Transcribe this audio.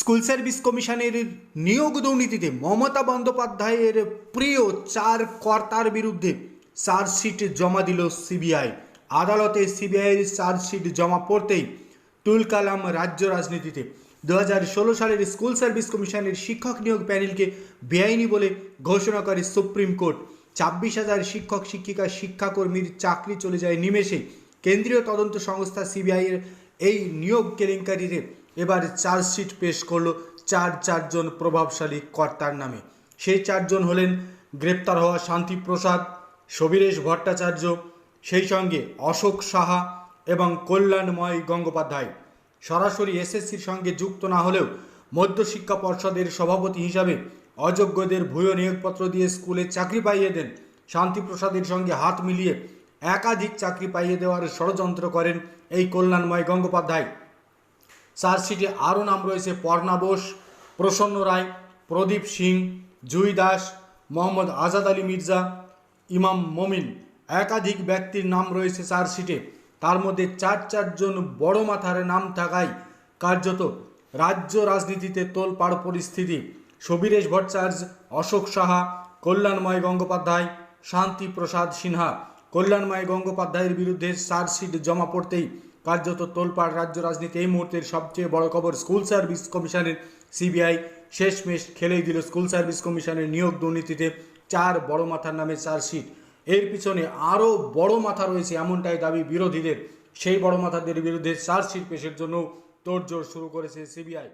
School service কমিশনের নিয়োগ দুর্নীতিতে মমতা বন্দ্যোপাধ্যায়ের প্রিয় চার কর্তার বিরুদ্ধে চার্জশিট জমা দিল সিবিআই। আদালতে সিবিআইয়ের চার্জশিট জমা পড়তেই তুলকালাম রাজ্য রাজনীতিতে। দু সালের স্কুল সার্ভিস কমিশনের শিক্ষক নিয়োগ প্যানেলকে বেআইনি বলে ঘোষণা করে সুপ্রিম কোর্ট। ছাব্বিশ হাজার শিক্ষক, শিক্ষিকা, শিক্ষাকর্মীর চাকরি চলে যায় নিমেষে। কেন্দ্রীয় তদন্ত সংস্থা সিবিআইয়ের এই নিয়োগ কেলেঙ্কারিতে এবার চার্জশিট পেশ করল চার চারজন প্রভাবশালী কর্তার নামে। সেই চারজন হলেন গ্রেপ্তার হওয়া শান্তিপ্রসাদ সবিরেশ ভট্টাচার্য, সেই সঙ্গে অশোক সাহা এবং কল্যাণময় গঙ্গোপাধ্যায়। সরাসরি এসএসসির সঙ্গে যুক্ত না হলেও মধ্যশিক্ষা পর্ষদের সভাপতি হিসাবে অযোগ্যদের ভূয় নিয়োগপত্র দিয়ে স্কুলে চাকরি পাইয়ে দেন। শান্তিপ্রসাদের সঙ্গে হাত মিলিয়ে একাধিক চাকরি পাইয়ে দেওয়ার ষড়যন্ত্র করেন এই কল্যাণময় গঙ্গোপাধ্যায়। চার্জশিটে আরও নাম রয়েছে পর্ণা বোস, প্রসন্ন রায়, প্রদীপ সিং, জুই দাস, মোহাম্মদ আজাদ আলী মির্জা, ইমাম মমিন। একাধিক ব্যক্তির নাম রয়েছে চার্জশিটে তার মধ্যে চার চারজন বড় মাথার নাম থাকায় কার্যত রাজ্য রাজনীতিতে তোলপাড় পরিস্থিতি। সবিরেশ ভট্টাচার্য, অশোক সাহা, কল্যাণময় গঙ্গোপাধ্যায় শান্তি প্রসাদ সিনহা। কল্যাণময় গঙ্গোপাধ্যায়ের বিরুদ্ধে চার্জশিট জমা পড়তেই কার্যত তোলপাড় রাজ্য রাজনীতি এই মুহূর্তের সবচেয়ে বড় খবর স্কুল সার্ভিস কমিশনের সিবিআই শেষমেশ খেলেই দিল স্কুল সার্ভিস কমিশনের নিয়োগ দুর্নীতিতে চার বড় মাথার নামে চার্জশিট। এর পিছনে আরও বড় মাথা রয়েছে এমনটাই দাবি বিরোধীদের। সেই বড় মাথাদের বিরুদ্ধে চার্জশিট পেশের জন্য তোড়জোড় শুরু করেছে সিবিআই।